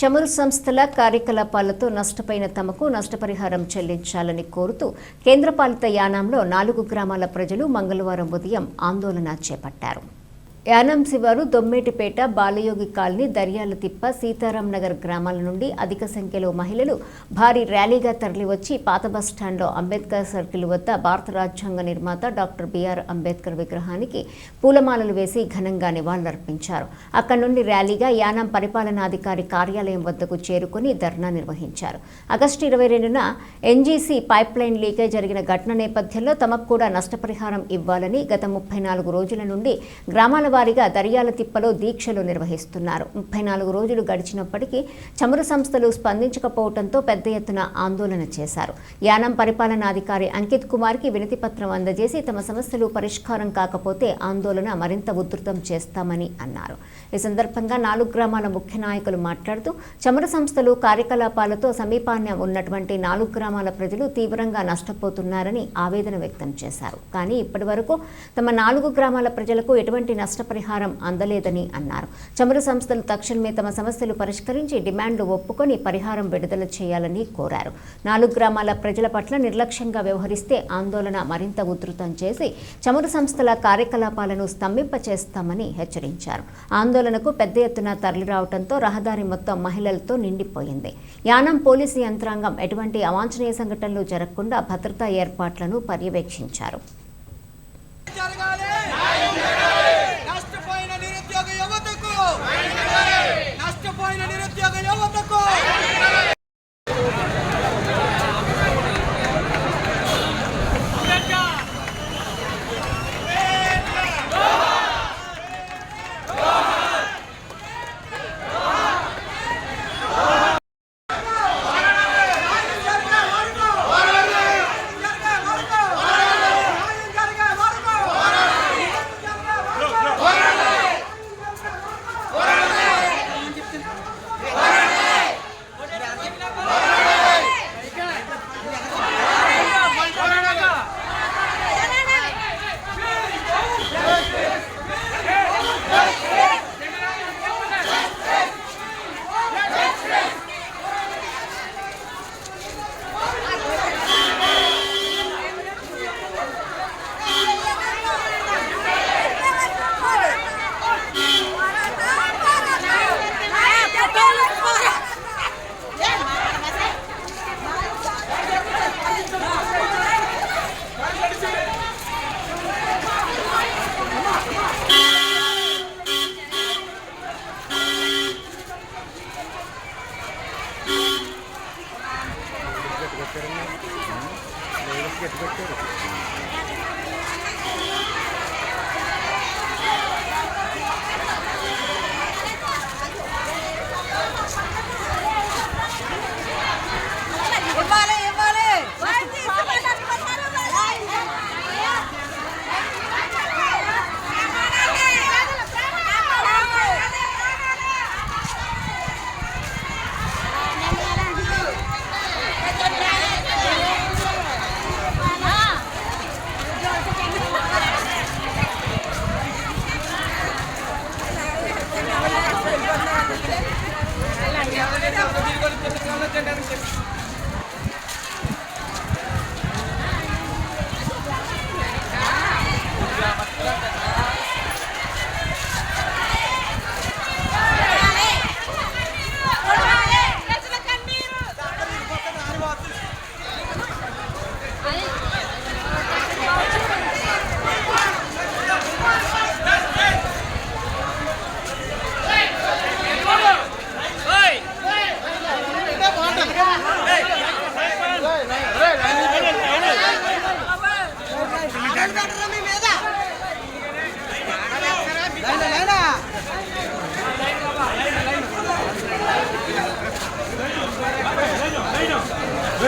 చమురు సంస్థల కార్యకలాపాలతో నష్టపోయిన తమకు నష్టపరిహారం చెల్లించాలని కోరుతూ కేంద్రపాలిత యానాంలో నాలుగు గ్రామాల ప్రజలు మంగళవారం ఉదయం ఆందోళన చేపట్టారు. యానం శివారు దొమ్మేటిపేట బాలయోగి కాలనీ దర్యాల తిప్ప సీతారాం నగర్ గ్రామాల నుండి అధిక సంఖ్యలో మహిళలు భారీ ర్యాలీగా తరలివచ్చి పాత బస్టాండ్లో అంబేద్కర్ సర్కిల్ వద్ద భారత రాజ్యాంగ నిర్మాత డాక్టర్ బిఆర్ అంబేద్కర్ విగ్రహానికి పూలమాలలు వేసి ఘనంగా నివాళులర్పించారు. అక్కడి నుండి ర్యాలీగా యానం పరిపాలనాధికారి కార్యాలయం వద్దకు చేరుకుని ధర్నా నిర్వహించారు. ఆగస్టు ఇరవై రెండున ఎన్జీసీ పైప్ లైన్ లీకేజ్ జరిగిన ఘటన నేపథ్యంలో తమకు కూడా నష్టపరిహారం ఇవ్వాలని గత ముప్పై నాలుగు రోజుల నుండి గ్రామాల వారీగా దర్యాల తిప్పలో దీక్షలు నిర్వహిస్తున్నారు. ముప్పై నాలుగు రోజులు గడిచినప్పటికీ చమురు సంస్థలు స్పందించకపోవడంతో పెద్ద ఎత్తున ఆందోళన చేశారు. యానం పరిపాలనాధికారి అంకిత్ కుమార్కి వినతి పత్రం అందజేసి తమ సమస్యలు పరిష్కారం కాకపోతే ఆందోళన మరింత ఉధృతం చేస్తామని అన్నారు. ఈ సందర్భంగా నాలుగు గ్రామాల ముఖ్య నాయకులు మాట్లాడుతూ చమురు సంస్థలు కార్యకలాపాలతో సమీపాన్ని ఉన్నటువంటి నాలుగు గ్రామాల ప్రజలు తీవ్రంగా నష్టపోతున్నారని ఆవేదన వ్యక్తం చేశారు. కానీ ఇప్పటి వరకు తమ నాలుగు గ్రామాల ప్రజలకు ఎటువంటి నష్టపరిహారం అందలేదని అన్నారు. చమురు సంస్థలు తక్షణమే తమ సమస్యలు పరిష్కరించి డిమాండ్లు ఒప్పుకొని పరిహారం విడుదల చేయాలని కోరారు. నాలుగు గ్రామాల ప్రజల పట్ల నిర్లక్ష్యంగా వ్యవహరిస్తే ఆందోళన మరింత ఉధృతం చేసి చమురు సంస్థల కార్యకలాపాలను స్తంభింపచేస్తామని హెచ్చరించారు. ఆందోళన ఆందోళనకు పెద్ద ఎత్తున తరలిరావడంతో రహదారి మొత్తం మహిళలతో నిండిపోయింది. యానం పోలీసు యంత్రాంగం ఎటువంటి అవాంఛనీయ సంఘటనలు జరగకుండా భద్రతా ఏర్పాట్లను పర్యవేక్షించారు.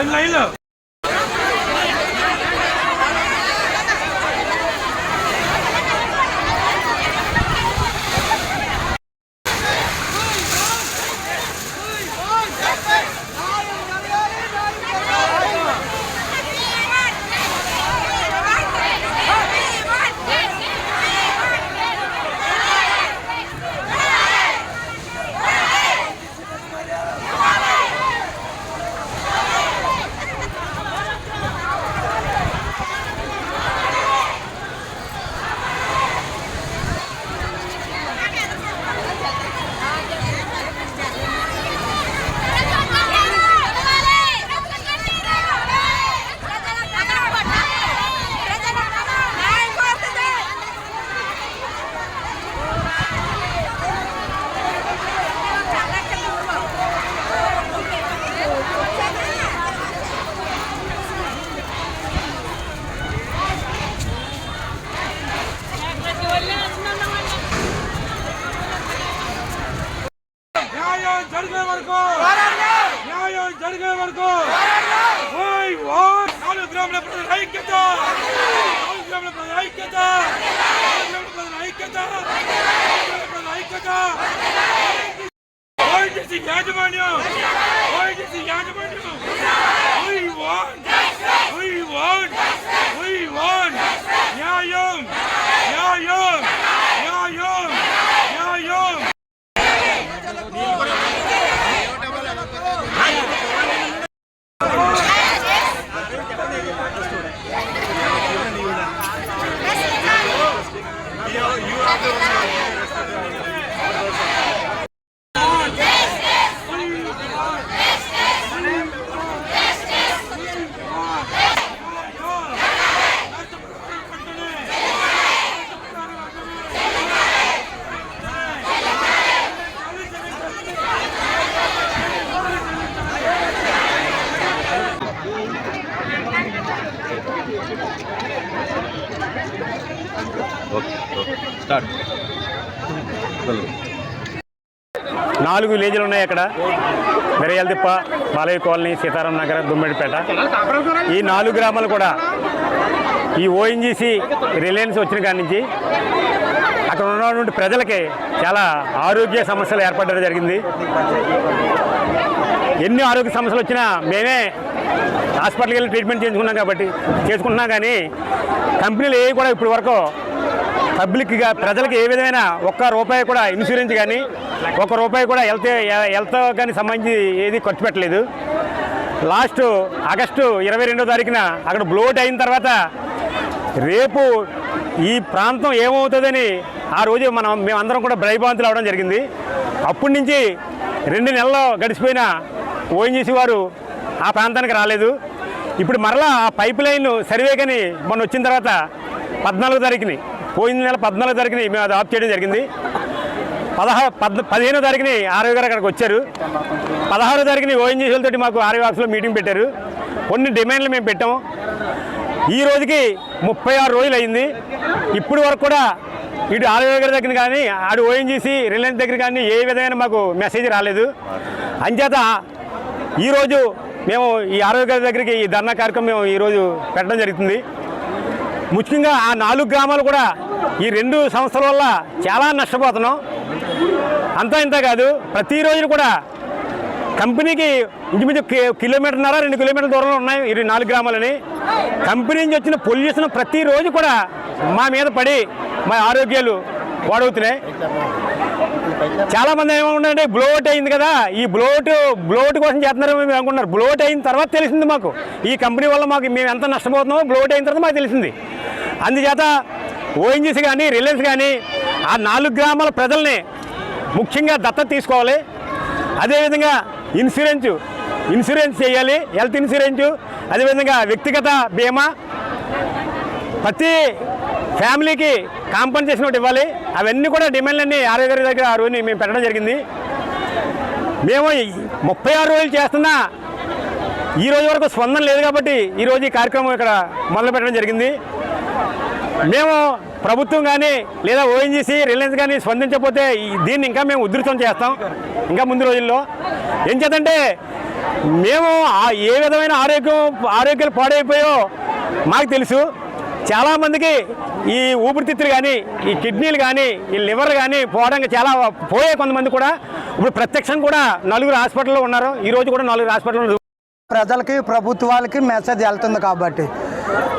来了。ఐక్యత! ప్రజల ఐక్యత! ప్రజల ఐక్యత! ఓఎన్జీసీ యాజమాన్యం! ఓఎన్జీసీ యాజమాన్యం! We want, we want, we want! న్యాయం! న్యాయం! నాలుగు విలేజ్లు ఉన్నాయి అక్కడ. మిరయాలదిప్ప బాలయ్య కాలనీ సీతారాం నగర్ దుమ్మిడిపేట ఈ నాలుగు గ్రామాలు కూడా ఈ ఓఎన్జీసీ రిలయన్స్ వచ్చిన కాడి నుంచి అక్కడ ఉన్నటువంటి ప్రజలకి చాలా ఆరోగ్య సమస్యలు ఏర్పడడం జరిగింది. ఎన్ని ఆరోగ్య సమస్యలు వచ్చినా మేమే హాస్పిటల్కి వెళ్ళి ట్రీట్మెంట్ చేయించుకున్నాం కాబట్టి చేసుకుంటున్నాం కానీ కంపెనీలు ఏవి కూడా ఇప్పటి వరకు పబ్లిక్గా ప్రజలకు ఏ విధమైన ఒక్క రూపాయి కూడా ఇన్సూరెన్స్ కానీ ఒక్క రూపాయి కూడా హెల్త్ హెల్త్ కానీ సంబంధించి ఏది ఖర్చు పెట్టలేదు. లాస్ట్ ఆగస్టు ఇరవై రెండో తారీఖున అక్కడ బ్లోట్ అయిన తర్వాత రేపు ఈ ప్రాంతం ఏమవుతుందని ఆ రోజు మనం మేమందరం కూడా భయభ్రాంతులు అవడం జరిగింది. అప్పటి నుంచి రెండు నెలల్లో గడిచిపోయిన ఓఎన్జీసీ వారు ఆ ప్రాంతానికి రాలేదు. ఇప్పుడు మరలా ఆ పైప్ లైన్ సర్వే కానీ మొన్న వచ్చిన తర్వాత పద్నాలుగు తారీఖుని పోయిన నెల పద్నాలుగు తారీఖుని మేము అది ఆఫ్ చేయడం జరిగింది. పదహా పద్ పదిహేనో తారీఖుని ఆర్వీ గారు అక్కడికి వచ్చారు. పదహారో తారీఖుని ఓఎన్జీసీలతోటి మాకు ఆరోగ్య ఆఫీస్లో మీటింగ్ పెట్టారు. కొన్ని డిమాండ్లు మేము పెట్టాము. ఈ రోజుకి ముప్పై ఆరు రోజులు అయింది. ఇప్పుడు వరకు కూడా ఇటు ఆర్వీ గారి దగ్గర కానీ ఆడు ఓఎన్జీసీ రిలయన్స్ దగ్గర కానీ ఏ విధమైన మాకు మెసేజ్ రాలేదు. అంచేత ఈరోజు మేము ఈ ఆరోగ్య గారి దగ్గరికి ఈ ధర్నా కార్యక్రమం మేము ఈరోజు పెట్టడం జరుగుతుంది. ముఖ్యంగా ఆ నాలుగు గ్రామాలు కూడా ఈ రెండు సంస్థల వల్ల చాలా నష్టపోతున్నాం. అంతా ఇంత కాదు ప్రతిరోజు కూడా కంపెనీకి ఇంచుమించు కిలోమీటర్న్నర రెండు కిలోమీటర్ల దూరంలో ఉన్నాయి ఇరవై నాలుగు గ్రామాలని. కంపెనీ నుంచి వచ్చిన పొల్యూషన్ ప్రతిరోజు కూడా మా మీద పడి మా ఆరోగ్యాలు వాడవుతున్నాయి. చాలామంది ఏమనుకుంటారంటే బ్లోట్ అయింది కదా ఈ బ్లోట్ బ్లోట్ కోసం చేస్తున్నారు మేము అనుకుంటున్నారు. బ్లోట్ అయిన తర్వాత తెలిసింది మాకు. ఈ కంపెనీ వల్ల మాకు మేము ఎంత నష్టపోతున్నామో బ్లోట్ అయిన తర్వాత మాకు తెలిసింది. అందుచేత ఓఎన్జీసీ కానీ రిలయన్స్ కానీ ఆ నాలుగు గ్రామాల ప్రజల్ని ముఖ్యంగా దత్తత తీసుకోవాలి. అదేవిధంగా ఇన్సూరెన్స్ ఇన్సూరెన్స్ చేయాలి హెల్త్ ఇన్సూరెన్స్ అదేవిధంగా వ్యక్తిగత బీమా. ప్రతి ఫ్యామిలీకి కాంపన్సేషన్ ఒకటి ఇవ్వాలి. అవన్నీ కూడా డిమాండ్లన్నీ ఆరోగ్య గారి దగ్గర ఆ రోజు మేము పెట్టడం జరిగింది. మేము ముప్పై ఆరు రోజులు చేస్తున్నా ఈ రోజు వరకు స్పందన లేదు కాబట్టి ఈరోజు ఈ కార్యక్రమం ఇక్కడ మొదలు పెట్టడం జరిగింది. మేము ప్రభుత్వం కానీ లేదా ఓఎన్జీసీ రిలయన్స్ కానీ స్పందించకపోతే ఈ- దీన్ని ఇంకా మేము ఉధృతం చేస్తాం ఇంకా ముందు రోజుల్లో. ఏం చేద్దంటే మేము ఏ విధమైన ఆరోగ్యం ఆరోగ్యాలు పాడైపోయో మాకు తెలుసు. చాలామందికి ఈ ఊపిరితిత్తులు కానీ ఈ కిడ్నీలు కానీ ఈ లివర్ కానీ పోవడానికి చాలా పోయే కొంతమంది కూడా ఇప్పుడు ప్రత్యక్షం కూడా నలుగురు హాస్పిటల్లో ఉన్నారు. ఈరోజు కూడా నలుగురు హాస్పిటల్లో ప్రజలకి ప్రభుత్వాలకి మెసేజ్ వెళ్తుంది కాబట్టి.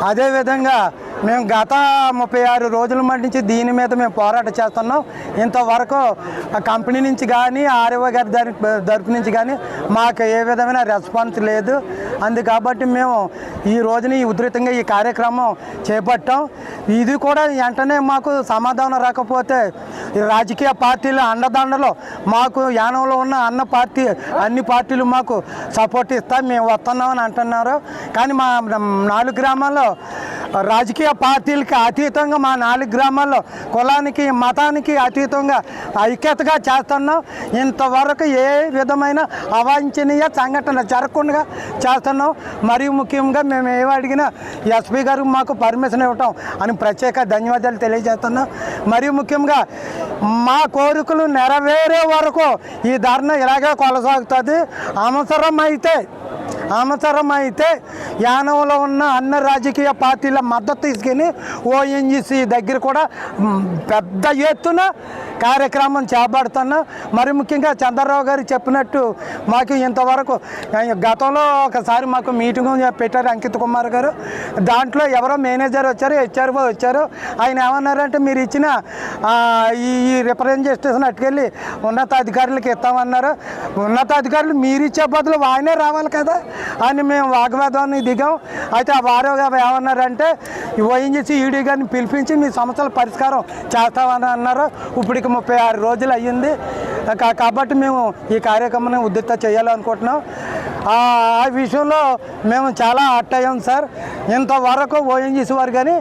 అదేవిధంగా మేము గత ముప్పై ఆరు రోజుల నుంచి దీని మీద మేము పోరాటం చేస్తున్నాం. ఇంతవరకు కంపెనీ నుంచి కానీ ఆర్యవ గారి తరపు నుంచి కానీ మాకు ఏ విధమైన రెస్పాన్స్ లేదు. అందు కాబట్టి మేము ఈ రోజుని ఈ ఉధృతంగా ఈ కార్యక్రమం చేపట్టాం. ఇది కూడా వెంటనే మాకు సమాధానం రాకపోతే రాజకీయ పార్టీల అండదండలు మాకు యానంలో ఉన్న అన్న పార్టీ అన్ని పార్టీలు మాకు సపోర్ట్ ఇస్తా మేము వస్తున్నామని అంటున్నారు. కానీ మా నాలుగు గ్రామాల్లో రాజకీయ పార్టీలకి అతీతంగా మా నాలుగు గ్రామాల్లో కులానికి మతానికి అతీతంగా ఐక్యతగా చేస్తున్నాం. ఇంతవరకు ఏ విధమైన అవాంఛనీయ సంఘటన జరగకుండా చేస్తున్నాం. మరియు ముఖ్యంగా మేము ఏమి అడిగినా ఎస్పీ గారు మాకు పర్మిషన్ ఇవ్వటం అని ప్రత్యేక ధన్యవాదాలు తెలియజేస్తున్నాం. మరియు ముఖ్యంగా మా కోరికలు నెరవేరే వరకు ఈ ధర్నా ఇలాగే కొనసాగుతుంది. అవసరం అయితే అయితే యానంలో ఉన్న అన్న రాజకీయ పార్టీల మద్దతు తీసుకుని ఓఎన్జీసీ దగ్గర కూడా పెద్ద ఎత్తున కార్యక్రమం చేపడుతున్నా మరి ముఖ్యంగా చంద్రరావు గారు చెప్పినట్టు మాకు ఇంతవరకు గతంలో ఒకసారి మాకు మీటింగ్ పెట్టారు అంకిత్ కుమార్ గారు. దాంట్లో ఎవరో మేనేజర్ వచ్చారు హెచ్ఆర్ఓ వచ్చారు. ఆయన ఏమన్నారంటే మీరు ఇచ్చిన ఈ రిప్రజెంటేషన్ అట్టుకెళ్ళి ఉన్నతాధికారులకు ఇస్తామన్నారు. ఉన్నతాధికారులు మీరు ఇచ్చే బదులు ఆయనే రావాలి కదా? అని మేము వాగ్వాదాన్ని దిగాం. అయితే ఆ వారు ఏమన్నారంటే ఓఎన్జీసీ ఈడీ గారిని పిలిపించి మీ సమస్యల పరిష్కారం చేస్తామని అన్నారు. ఇప్పటికి ముప్పై ఆరు రోజులు అయ్యింది. కాబట్టి మేము ఈ కార్యక్రమాన్ని ఉద్యుక్త చేయాలనుకుంటున్నాం. ఆ విషయంలో మేము చాలా అట్టయ్యాం సార్. ఇంతవరకు ఓఎన్జీసీ వారు కానీ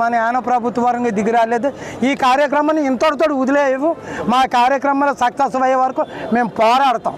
మన యాన ప్రభుత్వ వారికి దిగి రాలేదు. ఈ కార్యక్రమాన్ని ఇంతటితో వదిలేవు మా కార్యక్రమాలు సక్సెస్ అయ్యే వరకు మేము పోరాడతాం.